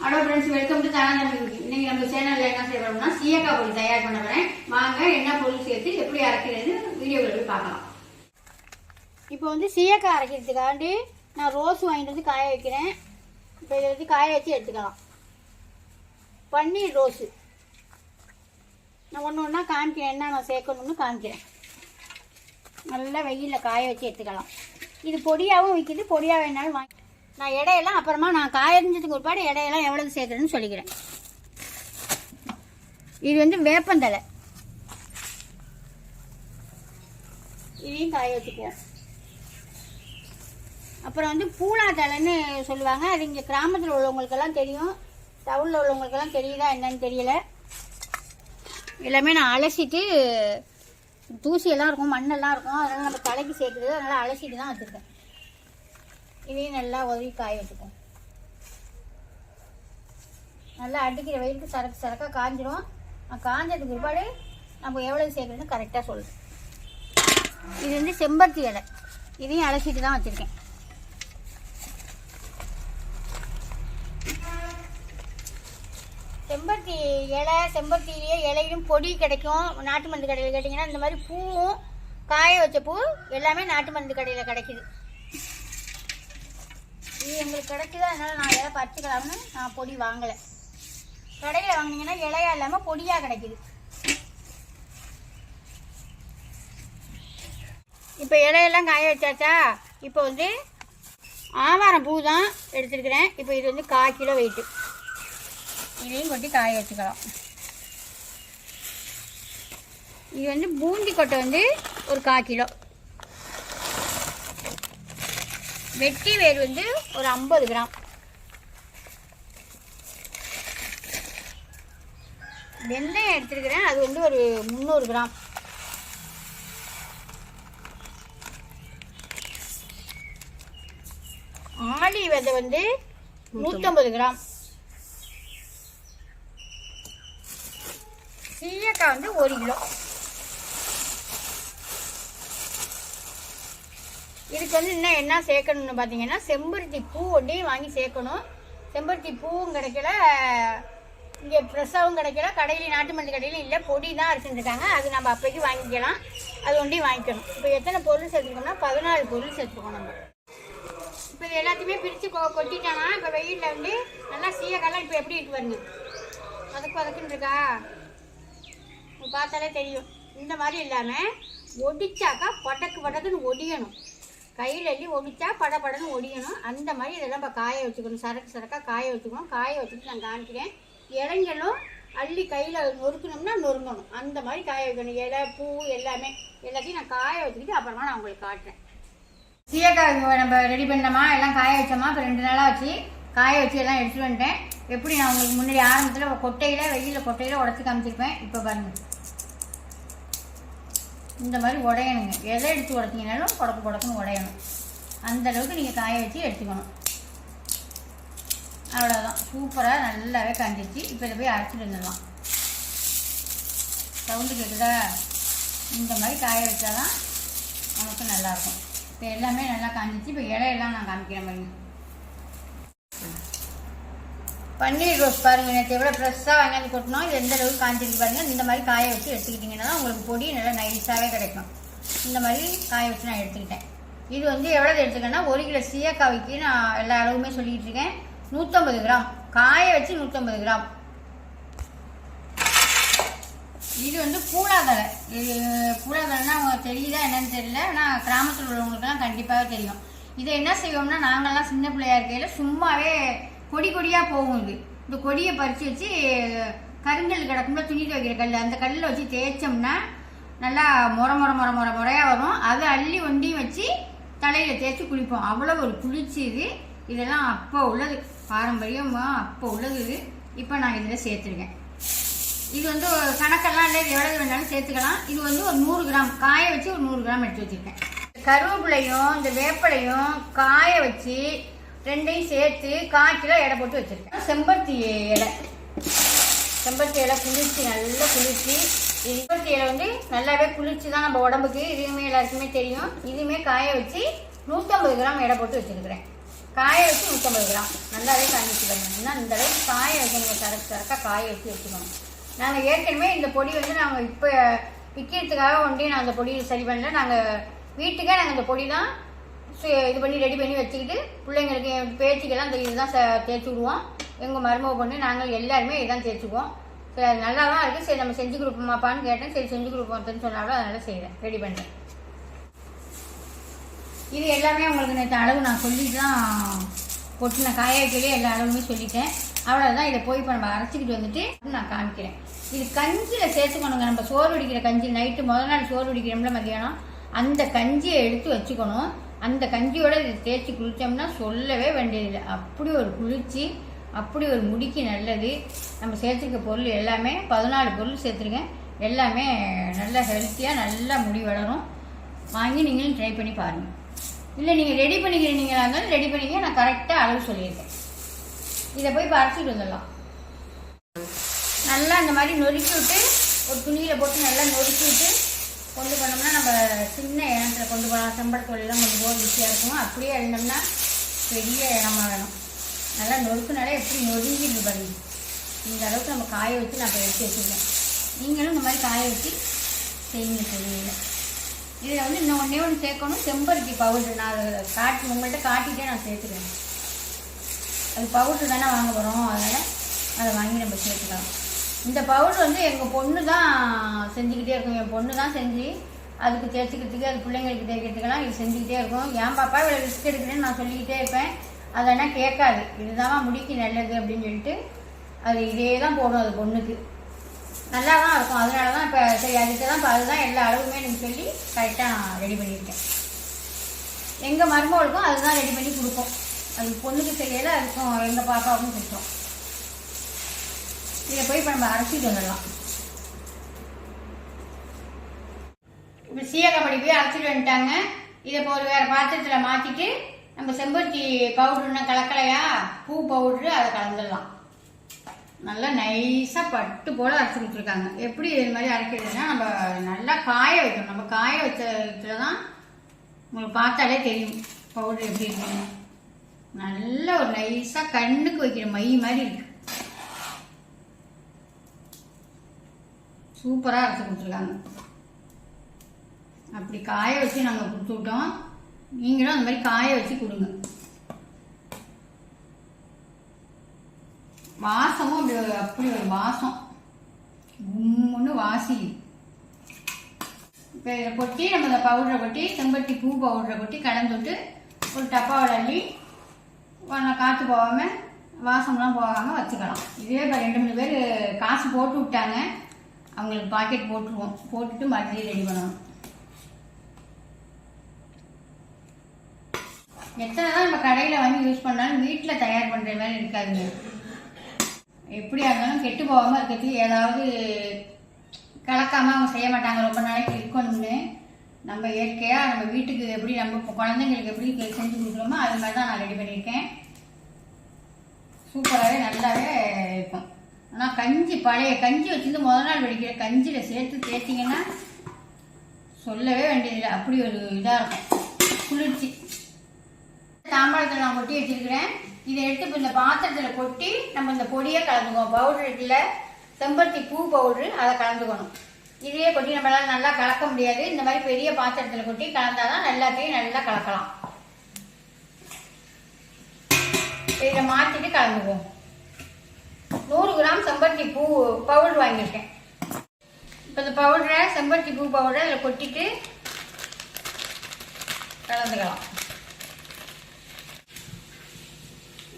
Hello friends welcome to channel இன்னைக்கு நம்ம சேனல்ல என்ன செய்யறோம்னா சீயக்காய் பொடி தயார் பண்ண போறேன். வாங்க என்ன பொருள் சேர்த்து எப்படி அரைக்கிறது வீடியோவில் போய் பார்க்கலாம். இப்போ வந்து சீயக்காய் அரைக்கிறதுக்காண்டி நான் ரோஸ் வாங்கிட்டு வந்து காய வைக்கிறேன். இப்போ இதை வந்து காய வச்சு எடுத்துக்கலாம். பன்னீர் ரோஸு நான் ஒன்று ஒன்றா காமிக்கிறேன் என்ன நான் சேர்க்கணும்னு காமிக்கிறேன். நல்லா வெயிலில் காய வச்சு எடுத்துக்கலாம். இது பொடியாகவும் விற்கிது பொடியாக வேணாலும் வாங்கி நான் இடையெல்லாம் அப்புறமா நான் காயறிஞ்சதுக்கு ஒருபாடு இடையெல்லாம் எவ்வளவு சேர்க்குறேன்னு சொல்லிக்கிறேன். இது வந்து வேப்பந்தலை இதையும் காய வச்சுக்குவோம். அப்புறம் வந்து பூலா தலைன்னு சொல்லுவாங்க. அது இங்கே கிராமத்தில் உள்ளவங்களுக்கெல்லாம் தெரியும். டவுனில் உள்ளவங்களுக்கெல்லாம் தெரியுதா என்னன்னு தெரியல. எல்லாமே நான் அலசிட்டு தூசியெல்லாம் இருக்கும் மண்ணெல்லாம் இருக்கும். அதனால் நம்ம தலைக்கு சேர்க்குறது அதனால் அலசிட்டு தான் வச்சுருக்கேன். இதையும் நல்லா உதவி காய வச்சுக்கும் நல்லா அடிக்கிற வெயிலுக்கு சரக்கு சரக்காக காஞ்சிரும். நான் காஞ்சதுக்கு பிற்பாடு நம்ம எவ்வளோ சேர்க்குறதுன்னு கரெக்டாக சொல்லுவேன் இது வந்து செம்பருத்தி இலை. இதையும் அலசிட்டு தான் வச்சுருக்கேன். செம்பருத்தி இலை செம்பருத்திலேயே இலையிலும் பொடி கிடைக்கும். நாட்டு மருந்து கடையில் கேட்டிங்கன்னா இந்த மாதிரி பூவும் காய வச்ச பூ எல்லாமே நாட்டு மருந்து கடையில் கிடைக்கிது. இது எங்களுக்கு கிடைக்குது? அதனால் நான் இலை பறிச்சுக்கலாம்னு நான் பொடி வாங்கலை. கடையில் வாங்கினீங்கன்னா இலையா இல்லாமல் பொடியாக கிடைக்குது. இப்போ இலையெல்லாம் காய வச்சாச்சா? இப்போ வந்து ஆவாரம் பூ தான் எடுத்துருக்கிறேன். இப்போ இது வந்து கால் கிலோ வெயிட்டு இதையும் கொட்டி காய வச்சுக்கலாம். இது வந்து பூந்தி கொட்டை வந்து ஒரு கால் கிலோ. வெட்டி வேர் வந்து ஒரு ஐம்பது கிராம். வெந்தயம் எடுத்துருக்கிறேன். அது வந்து ஒரு முந்நூறு கிராம். ஆளி விதை வந்து நூற்றம்பது கிராம். சீயக்காய் வந்து ஒரு கிலோ. இதுக்கு வந்து இன்னும் என்ன சேர்க்கணும்னு பார்த்தீங்கன்னா செம்பருத்தி பூ ஒன்றையும் வாங்கி சேர்க்கணும். செம்பருத்தி பூவும் கிடைக்கல இங்கே ஃப்ரெஷ்ஷாகவும் கிடைக்கல கடையிலையும் நாட்டு மருந்து கடையிலையும் இல்லை பொடி தான் அரைச்சிருக்காங்க அது நம்ம அப்போக்கி வாங்கிக்கலாம். அது ஒன்றையும் வாங்கிக்கணும். இப்போ எத்தனை பொருள் சேர்த்துருக்கோம்னா பதினாலு பொருள் சேர்த்துருக்கோம் நம்ம. இப்போ இது எல்லாத்தையுமே பிரித்து கொ கொட்டிட்டாங்கன்னா இப்போ வெயிலில் வந்து நல்லா சீயக்காலாம் இப்போ எப்படி இருக்கு வருங்க வதக்கு வதக்குன்னு இருக்கா? பார்த்தாலே தெரியும். இந்த மாதிரி இல்லாமல் ஒடிச்சாக்கா படக்கு படக்குன்னு ஒடியணும். கையில் அள்ளி ஒடிச்சா பட படன்னு ஒடியணும். அந்த மாதிரி இதெல்லாம் இப்போ காய வச்சுக்கணும். சரக்கு சரக்காக காய வச்சுக்கணும். காய வச்சுட்டு நான் காமிக்கிறேன். இலைங்களும் அள்ளி கையில் நொறுக்கணும்னா நொறுங்கணும். அந்த மாதிரி காய வைக்கணும். இலை பூ எல்லாமே எல்லாத்தையும் நான் காய வச்சுக்கிட்டு அப்புறமா நான் உங்களுக்கு காட்டுறேன். சீயக்காய் நம்ம ரெடி பண்ணோமா? எல்லாம் காய வச்சோமா? இப்போ ரெண்டு நாளாக வச்சு காய வச்சு எல்லாம் எடுத்துகிட்டு வந்துட்டேன். எப்படி நான் உங்களுக்கு முன்னாடி ஆரம்பத்தில் கொட்டையில் வெயிலில் கொட்டையில் உடச்சி காமிச்சிருப்பேன். இப்போ பாருங்கள் இந்த மாதிரி உடையணுங்க. எதை எடுத்து உடச்சிங்கனாலும் குடக்கு குடக்குன்னு உடையணும். அந்த அளவுக்கு நீங்கள் காய வச்சு எடுத்துக்கணும். அவ்வளோதான் சூப்பராக நல்லாவே காஞ்சிச்சு இப்போ இதை போய் அரைச்சிட்டு வந்துடலாம். சவுண்டு கேட்குதா இந்த மாதிரி காய வச்சாதான் நமக்கு நல்லாயிருக்கும். இப்போ எல்லாமே நல்லா காஞ்சிச்சு இப்போ இலையெல்லாம் நான் காமிக்கிறேன் பாருங்க. பன்னீர் ரோஸ் பாருங்கள் நேற்று எவ்வளோ ஃப்ரெஷ்ஷாக வாங்கி கொட்டினோம். இது எந்த அளவுக்கு காஞ்சிருக்கு பாருங்கள் இந்த மாதிரி காய வச்சு எடுத்துக்கிட்டிங்கன்னா உங்களுக்கு பொடி நல்லா நைஸாகவே கிடைக்கும். இந்த மாதிரி காய வச்சு நான் எடுத்துக்கிட்டேன். இது வந்து எவ்வளோ எடுத்துக்கேன்னா ஒரு கிலோ சீயக்காய்க்கு நான் எல்லா அளவுமே சொல்லிக்கிட்டு இருக்கேன். நூற்றம்பது கிராம். காய வச்சு நூற்றம்பது கிராம். இது வந்து பூலாதலை இது பூலாதலைன்னா அவங்க தெரியுதா என்னன்னு தெரியல. ஆனால் கிராமத்தில் உள்ளவங்களுக்குலாம் கண்டிப்பாக தெரியும். இதை என்ன செய்வோம்னா நாங்கள்லாம் சின்ன பிள்ளையா இருக்கையில் சும்மாவே கொடி கொடியாக போகும் இது. இந்த கொடியை பறித்து வச்சு கருங்கல் கிடக்கும்ல துணி துவைக்கிற கல் அந்த கல்லில் வச்சு தேய்ச்சோம்னா நல்லா முற முற முற முற முறையாக வரும். அதை அள்ளி ஒண்டியும் வச்சு தலையில் தேய்ச்சி குளிப்போம். அவ்வளோ ஒரு குளிர்ச்சி இது. இதெல்லாம் அப்போ உள்ளது. பாரம்பரியமாக அப்போ உள்ளது இது. இப்போ நான் இதில் சேர்த்துருக்கேன். இது வந்து கணக்கெல்லாம் இல்லை. எவ்வளவு வேணாலும் சேர்த்துக்கலாம். இது வந்து ஒரு நூறு கிராம். காய வச்சு ஒரு நூறு கிராம் எடுத்து வச்சிருக்கேன். கருவேப்பிலையும் இந்த வேப்பிலையும் காய வச்சு ரெண்டையும் சேர்த்து கால் எடை போட்டு வச்சிருக்கேன். செம்பருத்தி இலை. செம்பருத்தி இலை குளிர்ச்சி நல்லா குளிர்ச்சி. செம்பருத்தி இலை வந்து நல்லாவே குளிர்ச்சி தான் நம்ம உடம்புக்கு. இதுவுமே எல்லாருக்குமே தெரியும். இதுவுமே காய வச்சு நூற்றம்பது கிராம் எடை போட்டு வச்சிருக்கிறேன். காய வச்சு நூற்றம்பது கிராம். நல்லாவே காய்ச்சி பண்ணணும் இந்த அளவுக்கு காய வைக்கணும் சரக்கு சரக்காக காய வச்சு வச்சுக்கணும். நாங்கள் ஏற்கனவே இந்த பொடி வந்து நாங்கள் இப்போ விற்கிறதுக்காக ஒன்றே நான் அந்த பொடியை சரி பண்ணல. நாங்கள் வீட்டுக்கே நாங்கள் இந்த பொடி தான் இது பண்ணி ரெடி பண்ணி வச்சுக்கிட்டு பிள்ளைங்களுக்கு பேச்சுக்கெல்லாம் இந்த இதுதான் தேய்ச்சி விடுவோம். எங்கள் மருமக பொண்ணு நாங்கள் எல்லாருமே இதான் தேய்ச்சிக்குவோம் சரி அது நல்லா தான் இருக்குது சரி நம்ம செஞ்சு கொடுப்போமாப்பான்னு கேட்டேன். சரி செஞ்சு கொடுப்போம்னு சொன்னாலும் அதனால் செய்கிறேன் ரெடி பண்ணுறேன் இது எல்லாமே உங்களுக்கு நேற்று அளவு நான் சொல்லிட்டு தான் கொட்டின காய வைக்கலே எல்லா அளவுமே சொல்லிட்டேன். அவ்வளோதான் இதை போய் இப்போ நம்ம அரைச்சிக்கிட்டு வந்துட்டு நான் காமிக்கிறேன். இது கஞ்சியில் சேர்த்துக்கணுங்க. நம்ம சோறு வடிக்கிற கஞ்சி. நைட்டு முதல் நாள் சோறு வடிக்கிறோம்ல மதியானம் அந்த கஞ்சியை எடுத்து வச்சுக்கணும். அந்த கஞ்சியோட இதை தேய்ச்சி குளித்தோம்னா சொல்லவே வேண்டியதில்லை. அப்படி ஒரு குளிர்ச்சி அப்படி ஒரு முடிக்கு நல்லது. நம்ம சேர்த்துருக்க பொருள் எல்லாமே பதினாலு பொருள் சேர்த்துருக்கேன். எல்லாமே நல்லா ஹெல்த்தியாக நல்லா முடி வளரும். வாங்கி நீங்களும் ட்ரை பண்ணி பாருங்கள் இல்லை நீங்கள் ரெடி பண்ணிக்கிறீங்களா இருந்தாலும் ரெடி பண்ணிக்க நான் கரெக்டாக அளவு சொல்லியிருக்கேன். இதை போய் இப்போ அரைச்சிட்டு வந்துடலாம். நல்லா இந்த மாதிரி நொறுக்கி விட்டு ஒரு துணியில் போட்டு நல்லா நொறுக்கி விட்டு கொண்டு போனோம்னா நம்ம சின்ன இடத்துல கொண்டு போகலாம் செம்படத்தோலாம் கொண்டு போக ருசியாக இருக்கும். அப்படியே இருந்தோம்னா பெரிய இடமா வேணும். நல்லா நொறுக்குனாலே எப்படி நொறுங்கிட்டு பாருங்க. இந்த அளவுக்கு நம்ம காய வச்சு நான் இப்போ எடுத்து வச்சுருக்கேன். நீங்களும் இந்த மாதிரி காய வச்சு செய்யுங்க சொல்லுவீங்க இதில் வந்து இன்னும் ஒன்றே ஒன்று சேர்க்கணும். செம்பருத்தி பவுடர் நான் அதை காட்டி உங்கள்கிட்ட காட்டிகிட்டே நான் சேர்த்துக்கிறேன். அது பவுட்ரு தானே வாங்க போகிறோம் அதனால் அதை வாங்கி நம்ம சேர்த்துக்கலாம். இந்த பவுட்ரு வந்து எங்கள் பொண்ணு தான் செஞ்சுக்கிட்டே இருக்கும். என் பொண்ணு தான் செஞ்சு அதுக்கு தேய்ச்சிக்கிறதுக்கு அது பிள்ளைங்களுக்கு தேய்க்கிறதுக்கெல்லாம் இது செஞ்சுக்கிட்டே இருக்கும். என் பாப்பா இவ்வளோ ரிஸ்க் எடுக்கிறேன்னு நான் சொல்லிக்கிட்டே இருப்பேன். அதெல்லாம் கேட்காது. இதுதான் முடிக்கு நல்லது அப்படின்னு சொல்லிட்டு அது இதே தான் போடும் அது பொண்ணுக்கு. நல்லா தான் இருக்கும். அதனால தான் இப்போ சரி அதுக்கு தான் இப்போ அதுதான் எல்லா அளவுமே எனக்கு சொல்லி கரெக்டாக நான் ரெடி பண்ணியிருக்கேன். எங்கள் மருமகளுக்கும் அதுதான் ரெடி பண்ணி கொடுப்போம். அது பொண்ணுக்கு செய்யலை அதுக்கும் எங்கள் பாப்பாவுக்கும் கொடுத்தோம். இதை போய் இப்போ நம்ம அரைச்சிட்டு வந்துடலாம். இப்போ சீயக்காப்படி போய் அரைச்சிட்டு வந்துட்டாங்க. இதை இப்போ ஒரு வேறு பாத்திரத்தில் மாற்றிட்டு நம்ம செம்பருத்தி பவுடருன்னா கலக்கலையா? பூ பவுட்ரு அதை கலந்துடலாம். நல்லா நைஸாக பட்டு போல் அரைச்சி கொடுத்துருக்காங்க. எப்படி இது மாதிரி அரைக்கிறதுனா நம்ம நல்லா காய வைக்கணும். நம்ம காய வச்சதுல தான் உங்களுக்கு பார்த்தாலே தெரியும் பவுடர் எப்படி இருக்குன்னு. நல்ல ஒரு நைஸாக கண்ணுக்கு வைக்கிற மை மாதிரி இருக்குது சூப்பராக அரைச்சி கொடுத்துருக்காங்க. அப்படி காய வச்சு நாங்கள் கொடுத்து விட்டோம். நீங்களும் அந்த மாதிரி காய வச்சு கொடுங்க. வாசமும் அப்படி அப்படி ஒரு வாசம். உம்முன்னு வாசி. இப்போ இதை கொட்டி நம்ம இந்த பவுடரை கொட்டி செம்பட்டி பூ பவுடரை கொட்டி கலந்துட்டு ஒரு டப்பாவில் அள்ளி காற்று போகாமல் வாசம்லாம் போகாமல் வச்சுக்கலாம். இதே இப்போ ரெண்டு மூணு பேர் காசு போட்டு விட்டாங்க. அவங்களுக்கு பாக்கெட் போட்டுருவோம். போட்டுட்டு மறுபடியும் ரெடி பண்ணணும். எத்தனை தான் நம்ம கடையில் வாங்கி யூஸ் பண்ணாலும் வீட்டில் தயார் பண்ணுற மாதிரி இருக்காதுங்க. எப்படியா இருந்தாலும் கெட்டு போகாமல் இருக்கிறதுக்கு ஏதாவது கலக்காமல் அவங்க செய்ய மாட்டாங்க. ரொம்ப நாளைக்கு இருக்கணும்னு நம்ம இயற்கையாக நம்ம வீட்டுக்கு எப்படி நம்ம குழந்தைங்களுக்கு எப்படி செஞ்சு கொடுக்குறோமோ அது மாதிரி தான் நான் ரெடி பண்ணியிருக்கேன். சூப்பராகவே நல்லாவே இருக்கும். ஆனால் கஞ்சி பழைய கஞ்சி வச்சுருந்து முத நாள் வெடிக்கிற கஞ்சியில் சேர்த்து தேய்ச்சிங்கன்னா சொல்லவே வேண்டியதில்லை. அப்படி ஒரு இதாக இருக்கும். குளிர்ச்சி. தாம்பாளத்தில் நான் கொட்டி வச்சிருக்கிறேன். இதை எடுத்து இப்போ இந்த பாத்திரத்தில் கொட்டி நம்ம இந்த பொடியை கலந்துக்குவோம். பவுடர் இருக்குல்ல? செம்பருத்தி பூ பவுடரு அதை கலந்துக்கணும். இதையே கொட்டி நம்மளால் நல்லா கலக்க முடியாது. இந்த மாதிரி பெரிய பாத்திரத்தில் கொட்டி கலந்தாதான் எல்லாத்தையும் நல்லா கலக்கலாம். இதை மாற்றிட்டு கலந்துக்குவோம். நூறு கிராம் செம்பருத்தி பூ பவுடர் வாங்கியிருக்கேன். இப்போ இந்த பவுடரை செம்பருத்தி பூ பவுடரை அதில் கொட்டிட்டு கலந்துக்கலாம்.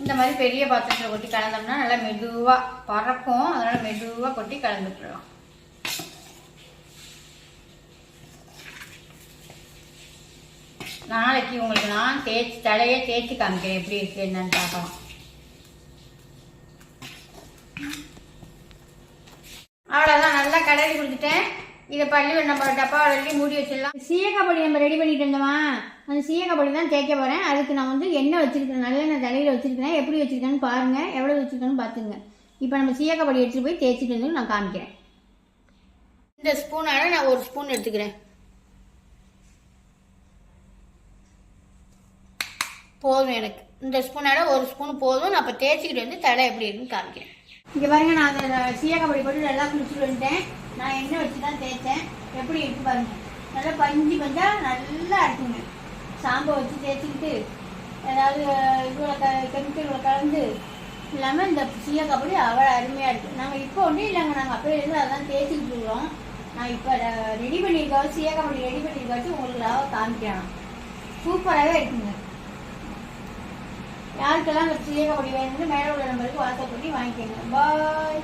இந்த மாதிரி பெரிய பாத்திரத்தில் கொட்டி கலந்தோம்னா நல்லா மெதுவாக பறக்கும். அதனால் மெதுவாக கொட்டி கலந்துக்கலாம். நாளைக்கு உங்களுக்கு நான் தேய்ச்சி தலையே தேய்ச்சி காமிக்கிறேன். எப்படி இருக்கு என்னன்னு பார்க்கலாம். அவ்வளோதான் நல்லா கலரி கொடுத்துட்டேன். இதை பள்ளி நம்ம டப்பாவில் எழுதி மூடி வச்சிடலாம். சீயக்காப்பொடி நம்ம ரெடி பண்ணிட்டு இருந்தோமா? அந்த சீயக்காப்பொடி தான் தேய்க்க போகிறேன் அதுக்கு நான் வந்து எண்ணெய் வச்சுருக்கேன். நல்லெண்ணெய் தலையில் வச்சிருக்கேன். எப்படி வச்சுருக்கேன்னு பாருங்கள் எவ்வளோ வச்சுருக்கேன்னு பார்த்துங்க. இப்போ நம்ம சீயக்காப்பொடி எடுத்துகிட்டு போய் தேய்ச்சிட்டு வந்து நான் காமிக்கிறேன். இந்த ஸ்பூனால நான் ஒரு ஸ்பூன் எடுத்துக்கிறேன். போதும் எனக்கு. இந்த ஸ்பூனால ஒரு ஸ்பூன் போதும். நான் இப்போ தேய்ச்சிக்கிட்டு வந்து தலை எப்படி இருக்குன்னு காமிக்கிறேன். இங்கே பாருங்க நான் அந்த கபடி போட்டு நல்லா குளிச்சுட்டு வந்துட்டேன். நான் எண்ணெய் வச்சு தான் தேய்ச்சேன். எப்படி இருக்கு பாருங்க. நல்லா பஞ்சு பஞ்சா நல்லா இருக்குங்க. சாம்பை வச்சு தேய்ச்சிக்கிட்டு ஏதாவது இவ்வளோ க கெமிக்கல் கலந்து இல்லாமல் இந்த சீயக்காய் கபடி அவ்வளோ அருமையாக இருக்குது நாங்கள் இப்போ ஒன்றும் இல்லைங்க. நாங்கள் அப்படியே இருந்து அதெல்லாம் தேய்ச்சிக்கிட்டு இருக்கிறோம். நான் இப்போ ரெடி பண்ணியிருக்காவது சீயக்காய் ரெடி பண்ணியிருக்காச்சும் உங்களுக்கு லாபம் காமிக்கிறேன். சூப்பராகவே இருக்குங்க. யாருக்கெல்லாம் இந்த சீயக்காய் பொடி வேணும்னு மேலே உள்ள நம்பருக்கு வாட்ஸ்அப் பண்ணி வாங்கிக்கோங்க. பாய்